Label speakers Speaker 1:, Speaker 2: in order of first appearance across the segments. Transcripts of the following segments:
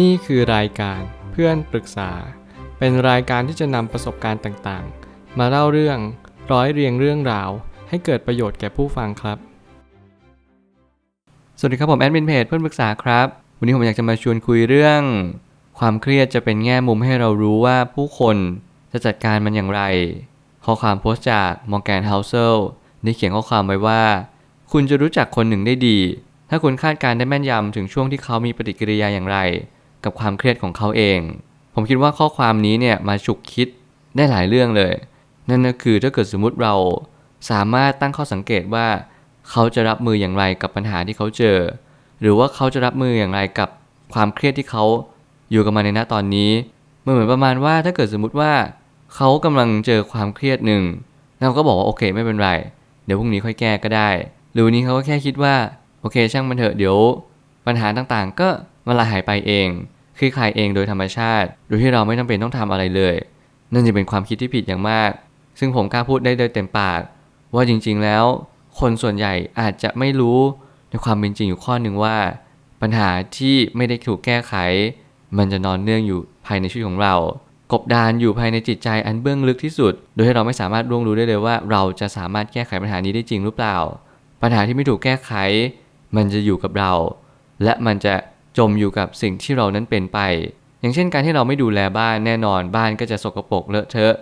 Speaker 1: นี่คือรายการเพื่อนปรึกษา เป็นรายการที่จะนำประสบการณ์ต่างๆ มาเล่าเรื่องร้อยเรียงเรื่องราว ให้เกิดประโยชน์แก่ผู้ฟังครับ
Speaker 2: สวัสดีครับผมแอดมินเพจเพื่อนปรึกษาครับ วันนี้ผมอยากจะมาชวนคุยเรื่อง ความเครียดจะเป็นแง่มุมให้เรารู้ว่าผู้คนจะจัดการมันอย่างไร ข้อความโพสต์จากมอร์แกนเฮาเซลได้เขียนข้อความไว้ว่า คุณจะรู้จักคนหนึ่งได้ดี ถ้าคุณคาดการณ์ได้แม่นยำถึงช่วงที่เขามีปฏิกิริยาอย่างไร กับความเครียดของเขาเอง ผมคิดว่าข้อความนี้เนี่ยมาฉุกคิดได้หลายเรื่องเลย นั่นก็คือถ้าเกิดสมมุติเราสามารถตั้งข้อสังเกตว่าเขาจะรับมืออย่างไรกับปัญหาที่เขาเจอ หรือว่าเขาจะรับมืออย่างไรกับความเครียดที่เขาอยู่กับมันในณตอนนี้มันเหมือนประมาณว่าถ้าเกิดสมมุติว่าเขากำลังเจอความเครียดหนึ่งเราก็บอกว่าโอเคไม่เป็นไร เดี๋ยวพรุ่งนี้ค่อยแก้ก็ได้ หรือวันนี้เขาก็แค่คิดว่าโอเคช่างมันเถอะเดี๋ยว ปัญหาต่างๆ ก็มันละหายไปเอง คลี่คลายเองโดยธรรมชาติ โดยที่เราไม่จำเป็นต้องทำอะไรเลย นั่นจะเป็นความคิดที่ผิดอย่างมาก ซึ่งผมกล้าพูดได้โดยเต็มปาก ว่าจริง ๆ แล้ว คนส่วนใหญ่อาจจะไม่รู้ในความเป็นจริงอยู่ข้อหนึ่งว่า ปัญหาที่ไม่ได้ถูกแก้ไข มันจะนอนเนื่องอยู่ภายในชีวิตของเรา กบดานอยู่ภายในจิตใจอันเบื้องลึกที่สุด โดยที่เราไม่สามารถร่วงรู้ได้เลยว่า เราจะสามารถแก้ไขปัญหานี้ได้จริงหรือเปล่า ปัญหาที่ไม่ถูกแก้ไข มันจะอยู่กับเรา และมันจะ จมอยู่กับสิ่งที่เรานั้นเป็นไป อย่างเช่นการที่เราไม่ดูแลบ้านแน่นอนบ้านก็จะสกปรกเลอะเทอะ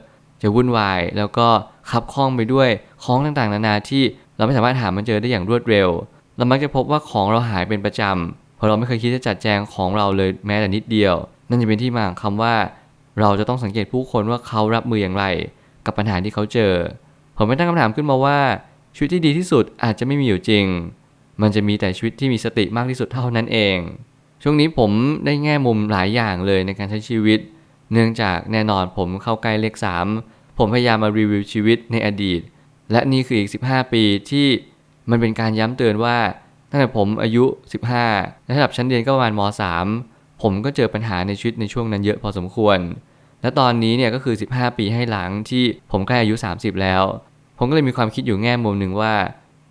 Speaker 2: จะวุ่นวายแล้วก็คับข้องไปด้วยของต่างๆ นานาที่เราไม่สามารถหามันเจอได้อย่างรวดเร็ว เรามักจะพบว่าของเราหายเป็นประจำเพราะเราไม่เคยคิดจะจัดแจงของเราเลยแม้แต่นิดเดียว นั่นจะเป็นที่มาของคำว่า เราจะต้องสังเกตผู้คนว่าเขารับมืออย่างไร กับปัญหาที่เขาเจอ ผมไม่ตั้งคำถามขึ้นมาว่าชีวิตที่ดีที่สุดอาจจะไม่มีอยู่จริง มันจะมีแต่ชีวิตที่มีสติมากที่สุดเท่านั้นเอง ช่วงนี้ผมได้แง่มุมหลายอย่างเลยในการใช้ชีวิต เนื่องจากแน่นอนผมเข้าใกล้เลข 3 ผมพยายามมารีวิวชีวิตในอดีต และนี่คืออีก 15 ปีที่มันเป็นการย้ำเตือนว่าตั้งแต่ผมอายุ 15และระดับชั้นเรียนก็ประมาณม .3 ผมก็เจอปัญหาในชีวิตในช่วงนั้นเยอะพอสมควร และตอนนี้เนี่ยก็คือ 15 ปีให้หลังที่ผมใกล้อายุ 30 แล้ว ผมก็เลยมีความคิดอยู่แง่มุมหนึ่งว่า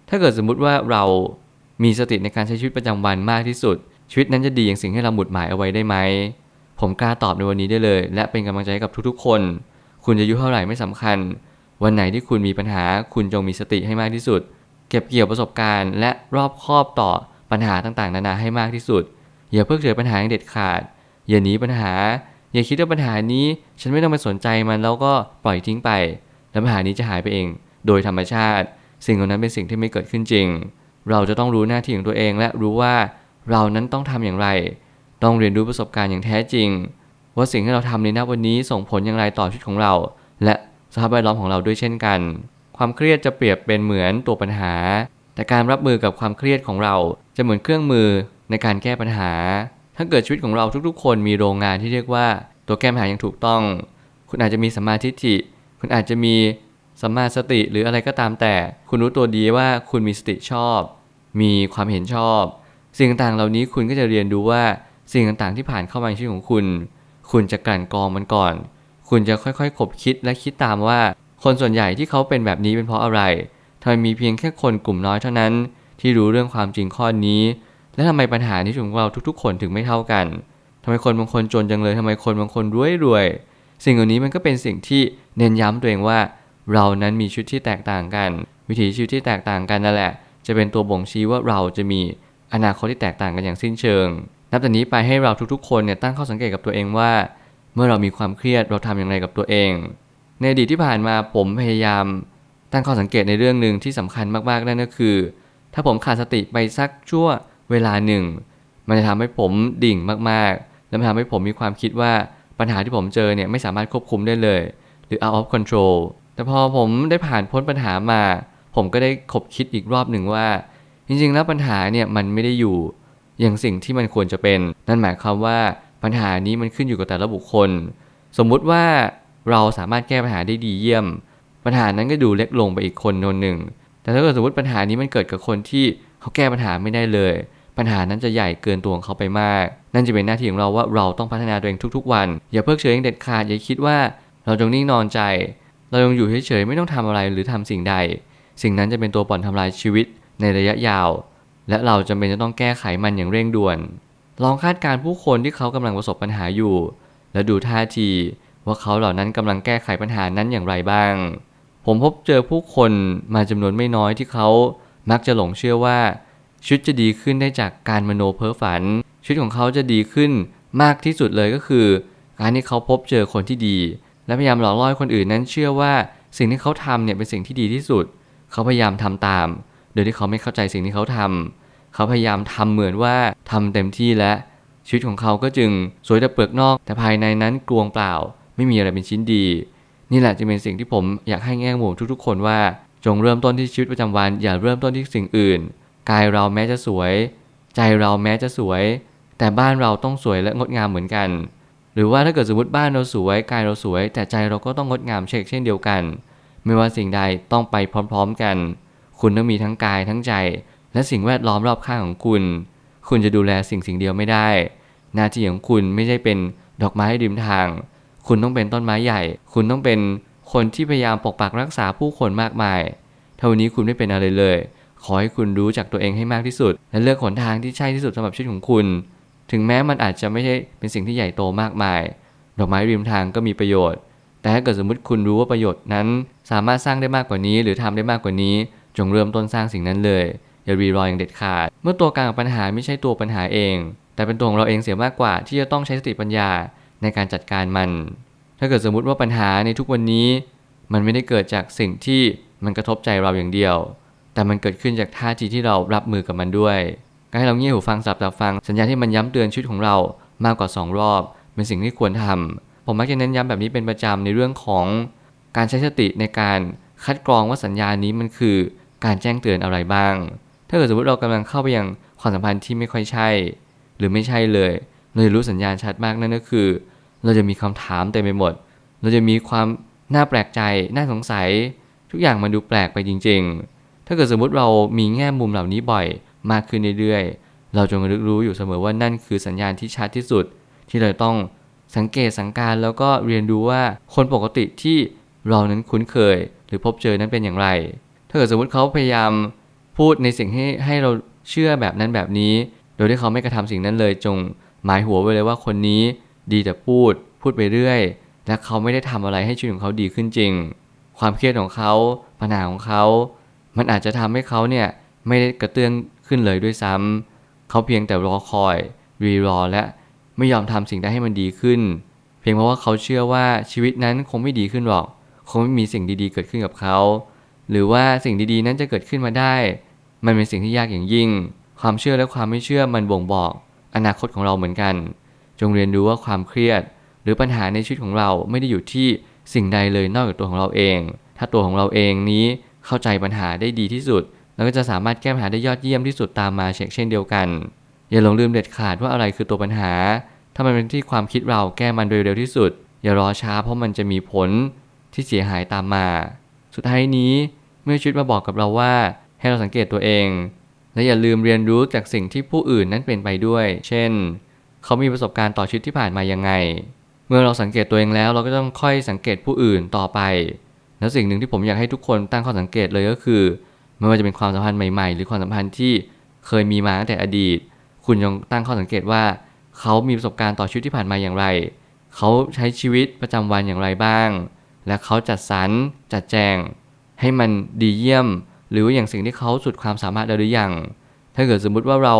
Speaker 2: ถ้าเกิดสมมุติว่าเรามีสติในการใช้ชีวิตประจำวันมากที่สุด ชีวิตนั้นจะดีอย่างสิ่งที่เราหมุดหมายเอาไว้ได้ไหม ผมกล้าตอบในวันนี้ได้เลย และเป็นกำลังใจให้กับทุกๆ คน คุณจะอายุเท่าไหร่ไม่สำคัญ วันไหนที่คุณมีปัญหา คุณจงมีสติให้มากที่สุด เก็บเกี่ยวประสบการณ์ และรอบคอบต่อปัญหาต่างๆ นานาให้มากที่สุด อย่าเพิกเฉยปัญหาอย่างเด็ดขาด อย่าหนีปัญหา อย่าคิดว่าปัญหานี้ ฉันไม่ต้องไปสนใจมันแล้วก็ปล่อยทิ้งไป แล้วปัญหานี้จะหายไปเอง โดยธรรมชาติ สิ่งเหล่านั้นเป็นสิ่งที่ไม่เกิดขึ้นจริง เราจะต้องรู้หน้าที่ของตัวเองและรู้ว่า เรานั้นต้องทำอย่างไร ต้องเรียนรู้ประสบการณ์อย่างแท้จริง ว่าสิ่งที่เราทำในณวันนี้ส่งผลอย่างไรต่อชีวิตของเรา และสภาพแวดล้อมของเราด้วยเช่นกัน ความเครียดจะเปรียบเป็นเหมือนตัวปัญหา แต่การรับมือกับความเครียดของเราจะเหมือนเครื่องมือในการแก้ปัญหา ถ้าเกิดชีวิตของเราทุกๆ คนมีโรงงานที่เรียกว่าตัวแก้ปัญหาอย่างถูกต้อง คุณอาจจะมีสัมมาทิฏฐิ คุณอาจจะมีสัมมาสติหรืออะไรก็ตามแต่ คุณรู้ตัวดีว่าคุณมีสติชอบ มีความเห็นชอบ สิ่งต่างๆเหล่านี้คุณก็จะเรียนรู้ว่าสิ่งต่างๆที่ผ่านเข้ามาในชีวิตของคุณ คุณจะกลั่นกรองมันก่อน คุณจะค่อยๆ คบคิดและคิดตามว่า คนส่วนใหญ่ที่เขาเป็นแบบนี้เป็นเพราะอะไรทำไมมีเพียงแค่คนกลุ่มน้อยเท่านั้น ที่รู้เรื่องความจริงข้อนี้ และทำไมปัญหาในชีวิตของเราทุก ๆ คนถึงไม่เท่ากันทำไมคนบางคนจนจังเลยทำไมคนบางคนรวยรวย สิ่งเหล่านี้มันก็เป็นสิ่งที่เน้นย้ำตัวเองว่า เรานั้นมีชีวิตที่แตกต่างกัน วิถีชีวิตที่แตกต่างกันนั่นแหละ จะเป็นตัวบ่งชี้ว่าเราจะมี อนาคตที่แตกต่างกันอย่างสิ้นเชิง นับแต่นี้ไปให้เราทุกๆ คนเนี่ยตั้งข้อสังเกตกับตัวเองว่า เมื่อเรามีความเครียดเราทำอย่างไรกับตัวเอง ในอดีตที่ผ่านมาผมพยายาม ตั้งข้อสังเกตในเรื่องหนึ่งที่สำคัญมากๆนั่นก็คือ ถ้าผมขาดสติไปสักชั่วเวลาหนึ่ง มันจะทำให้ผมดิ่งมากๆ และมันทำให้ผมมีความคิดว่าปัญหาที่ผมเจอเนี่ยไม่สามารถควบคุมได้เลย หรือ out of control แต่พอผมได้ผ่านพ้นปัญหามา ผมก็ได้คบคิดอีกรอบหนึ่งว่า จริงๆแล้วปัญหาเนี่ยมันไม่ได้อยู่อย่างสิ่งที่มันควรจะเป็น นั่นหมายความว่าปัญหานี้มันขึ้นอยู่กับแต่ละบุคคล สมมุติว่าเราสามารถแก้ปัญหาได้ดีเยี่ยม ปัญหานั้นก็ดูเล็กลงไปอีกคนนหนึ่ง แต่ถ้าเกิดสมมติปัญหานี้มันเกิดกับคนที่เขาแก้ปัญหาไม่ได้เลย ปัญหานั้นจะใหญ่เกินตัวของเขาไปมาก นั่นจะเป็นหน้าที่ของเราว่าเราต้องพัฒนาตัวเองทุก ๆ วัน อย่าเพิกเฉยอย่างเด็ดขาดอย่าคิดว่าเราจงนิ่งนอนใจ เราจงอยู่เฉยๆไม่ต้องทำอะไรหรือทำสิ่งใด สิ่งนั้นจะเป็นตัวป่อนทำลายชีวิต ในระยะยาว และเราจำเป็นจะต้องแก้ไขมันอย่างเร่งด่วน ลองคาดการผู้คนที่เขากำลังประสบปัญหาอยู่ และดูท่าทีว่าเขาเหล่านั้นกำลังแก้ไขปัญหานั้นอย่างไรบ้าง ผมพบเจอผู้คนมาจำนวนไม่น้อยที่เขามักจะหลงเชื่อว่าชีวิตจะดีขึ้นได้จากการมโนเพ้อฝันชีวิตของเขาจะดีขึ้นมากที่สุดเลยก็คือ การที่เขาพบเจอคนที่ดี และพยายามหลอกล่อให้คนอื่นนั้นเชื่อว่าสิ่งที่เขาทำเนี่ยเป็นสิ่งที่ดีที่สุด เขาพยายามทำตาม โดยที่เขาไม่เข้าใจสิ่งที่เขาทำเขาพยายามทำเหมือนว่าทำเต็มที่และชีวิตของเขาก็จึงสวยแต่เปลือกนอก แต่ภายในนั้นกลวงเปล่า ไม่มีอะไรเป็นชิ้นดี นี่แหละจึงเป็นสิ่งที่ผมอยากให้แง่มุมทุกๆ คนว่า จงเริ่มต้นที่ชีวิตประจำวัน อย่าเริ่มต้นที่สิ่งอื่น กายเราแม้จะสวย ใจเราแม้จะสวย แต่บ้านเราต้องสวยและงดงามเหมือนกัน หรือว่าถ้าเกิดสมมติบ้านเราสวยกายเราสวย แต่ใจเราก็ต้องงดงามเช่นเดียวกัน ไม่ว่าสิ่งใดต้องไปพร้อม ๆ กัน คุณต้องมีทั้งกายทั้งใจ และสิ่งแวดล้อมรอบข้างของคุณ คุณจะดูแลสิ่งสิ่งเดียวไม่ได้ หน้าที่ของคุณไม่ใช่เป็นดอกไม้ริมทาง คุณต้องเป็นต้นไม้ใหญ่ คุณต้องเป็นคนที่พยายามปกปักรักษาผู้คนมากมายเท่านี้คุณไม่เป็นอะไรเลย ขอให้คุณรู้จักตัวเองให้มากที่สุด และเลือกหนทางที่ใช่ที่สุดสำหรับชีวิตของคุณ ถึงแม้มันอาจจะไม่ใช่เป็นสิ่งที่ใหญ่โตมากมาย ดอกไม้ริมทางก็มีประโยชน์ แต่ถ้าเกิดสมมติคุณรู้ว่าประโยชน์นั้น สามารถสร้างได้มากกว่านี้ หรือทำได้มากกว่านี้ จงเริ่มต้นสร้างสิ่งนั้นเลย อย่ารีรออย่างเด็ดขาด เมื่อตัวกลางปัญหาไม่ใช่ตัวปัญหาเอง แต่เป็นตัวของเราเองเสียมากกว่าที่จะต้องใช้สติปัญญาในการจัดการมัน ถ้าเกิดสมมุติว่าปัญหาในทุกวันนี้ มันไม่ได้เกิดจากสิ่งที่มันกระทบใจเราอย่างเดียว แต่มันเกิดขึ้นจากท่าทีที่เรารับมือกับมันด้วยการให้เราเงี่ยหูฟังสับตับฟังสัญญาณที่มันย้ำเตือนชีวิตของเรามากกว่า 2 รอบ เป็นสิ่งที่ควรทำผมมักจะเน้นย้ำแบบนี้เป็นประจำในเรื่องของการใช้สติในการคัดกรองว่าสัญญาณนี้มันคือ การแจ้งเตือนอะไรบ้าง ถ้าเกิดสมมติเรากำลังเข้าไปยังความสัมพันธ์ที่ไม่ค่อยใช่ หรือไม่ใช่เลยเราจะรู้สัญญาณชัดมากนั่นก็คือ เราจะมีคำถามเต็มไปหมด เราจะมีความน่าแปลกใจ น่าสงสัย ทุกอย่างมันดูแปลกไปจริง ๆ ถ้าเกิดสมมติเรามีแง่มุมเหล่านี้บ่อยมากขึ้นเรื่อยๆ เราจงระลึกรู้อยู่เสมอว่านั่นคือสัญญาณที่ชัดที่สุด ที่เราต้องสังเกตสังการแล้วก็เรียนรู้ว่าคนปกติที่เรานั้นคุ้นเคย หรือพบเจอนั้นเป็นอย่างไร ถ้าเกิดสมมติเขาพยายามพูดในสิ่งให้ให้เราเชื่อแบบนั้นแบบนี้ โดยที่เขาไม่กระทำสิ่งนั้นเลยจงหมายหัวไว้เลยว่าคนนี้ดีแต่พูด พูดไปเรื่อย และเขาไม่ได้ทำอะไรให้ชีวิตของเขาดีขึ้นจริง ความเครียดของเขาปัญหาของเขา มันอาจจะทำให้เขาเนี่ยไม่ได้กระเตื้องขึ้นเลยด้วยซ้ำเขาเพียงแต่รอคอย รีรอและไม่ยอมทำสิ่งใดให้มันดีขึ้น เพียงเพราะว่าเขาเชื่อว่าชีวิตนั้นคงไม่ดีขึ้นหรอก คงไม่มีสิ่งดีๆ เกิดขึ้นกับเขา หรือว่าสิ่งดีๆ นั้นจะเกิดขึ้นมาได้ มันเป็นสิ่งที่ยากอย่างยิ่ง ความเชื่อและความไม่เชื่อมันบ่งบอก อนาคตของเราเหมือนกัน จงเรียนรู้ว่าความเครียด หรือปัญหาในชีวิตของเราไม่ได้อยู่ที่สิ่งใดเลยนอกจากตัวของเราเอง ถ้าตัวของเราเองนี้เข้าใจปัญหาได้ดีที่สุดเราก็จะสามารถแก้ปัญหาได้ยอดเยี่ยมที่สุดตามมาเช่นเช่นเดียวกัน อย่าหลงลืมเด็ดขาดว่าอะไรคือตัวปัญหา ถ้ามันเป็นที่ความคิดเราแก้มันโดยเร็วที่สุด อย่ารอช้าเพราะมันจะมีผลที่เสียหายตามมา สุดท้ายนี้ เมื่อชีวิตมาบอกกับเราว่า ให้เราสังเกตตัวเอง และอย่าลืมเรียนรู้จากสิ่งที่ผู้อื่นนั้นเป็นไปด้วย เช่น เขามีประสบการณ์ต่อชีวิตที่ผ่านมายังไง เมื่อเราสังเกตตัวเองแล้วเราก็ต้องค่อยสังเกตผู้อื่นต่อไป แล้วสิ่งหนึ่งที่ผมอยากให้ทุกคนตั้งข้อสังเกตเลยก็คือไม่ว่าจะเป็นความสัมพันธ์ใหม่ๆ หรือความสัมพันธ์ที่เคยมีมาตั้งแต่อดีต คุณยังตั้งข้อสังเกตว่า เขามีประสบการณ์ต่อชีวิตที่ผ่านมาอย่างไร เขาใช้ชีวิตประจำวันอย่างไรบ้าง และเขาจัดสรรจัดแจง ให้มันดีเยี่ยม หรือว่าอย่างสิ่งที่เขาสุดความสามารถได้หรือยังถ้าเกิดสมมุติว่าเรา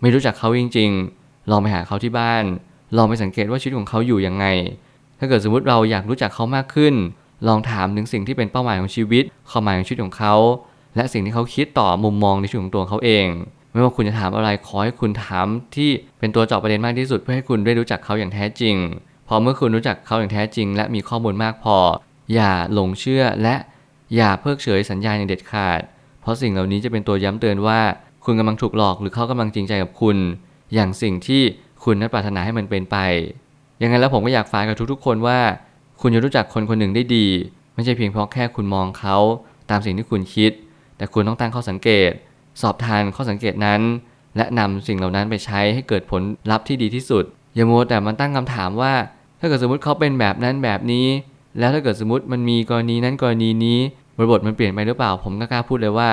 Speaker 2: ไม่รู้จักเขาจริง ๆ ลองไปหาเขาที่บ้าน ลองไปสังเกตว่าชีวิตของเขาอยู่ยังไง ถ้าเกิดสมมติเราอยากรู้จักเขามากขึ้น ลองถามถึงสิ่งที่เป็นเป้าหมายของชีวิตความหมายของชีวิตของเขา และสิ่งที่เขาคิดต่อมุมมองในชีวิตของตัวเขาเอง ไม่ว่าคุณจะถามอะไรขอให้คุณถามที่เป็นตัวเจาะประเด็นมากที่สุดเพื่อให้คุณได้รู้จักเขาอย่างแท้จริง พอเมื่อคุณรู้จักเขาอย่างแท้จริง และมีข้อมูลมากพอ อย่าหลงเชื่อและ อย่าเพิกเฉยสัญญาณอย่างเด็ดขาด เพราะสิ่งเหล่านี้จะเป็นตัวย้ำเตือนว่า คุณกำลังถูกหลอกหรือเขากำลังจริงใจกับคุณ อย่างสิ่งที่คุณนั้นปรารถนาให้มันเป็นไป ยังไงแล้วผมก็อยากฝากกับทุกๆ คนว่า คุณจะรู้จักคนคนหนึ่งได้ดี ไม่ใช่เพียงเพราะแค่คุณมองเขา ตามสิ่งที่คุณคิด แต่คุณต้องตั้งข้อสังเกต สอบทานข้อสังเกตนั้น และนำสิ่งเหล่านั้นไปใช้ให้เกิดผลลัพธ์ที่ดีที่สุดอย่ามัวแต่มันตั้งคำถามว่า ถ้าเกิดสมมติเขาเป็นแบบนั้นแบบนี้ แล้วถ้าเกิดสมมติมันมีกรณีนั้นกรณีนี้บริบทมันเปลี่ยนไปหรือเปล่า ผมก็กล้าพูดเลยว่า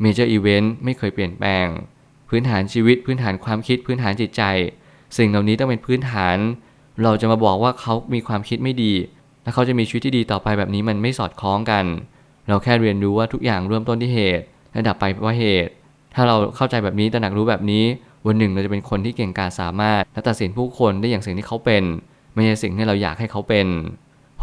Speaker 2: เมเจอร์อีเวนต์ไม่เคยเปลี่ยนแปลง พื้นฐานชีวิตพื้นฐานความคิดพื้นฐานจิตใจ สิ่งเหล่านี้ต้องเป็นพื้นฐาน เราจะมาบอกว่าเขามีความคิดไม่ดี และเขาจะมีชีวิตที่ดีต่อไปแบบนี้มันไม่สอดคล้องกัน เราแค่เรียนรู้ว่าทุกอย่างเริ่มต้นที่เหตุและดับไปเพราะเหตุ ถ้าเราเข้าใจแบบนี้ตระหนักรู้แบบนี้ วันหนึ่งเราจะเป็นคนที่เก่งกาจสามารถ และตัดสินผู้คนได้อย่างสิ่งที่เขาเป็น ไม่ใช่สิ่งที่เราอยากให้เขาเป็น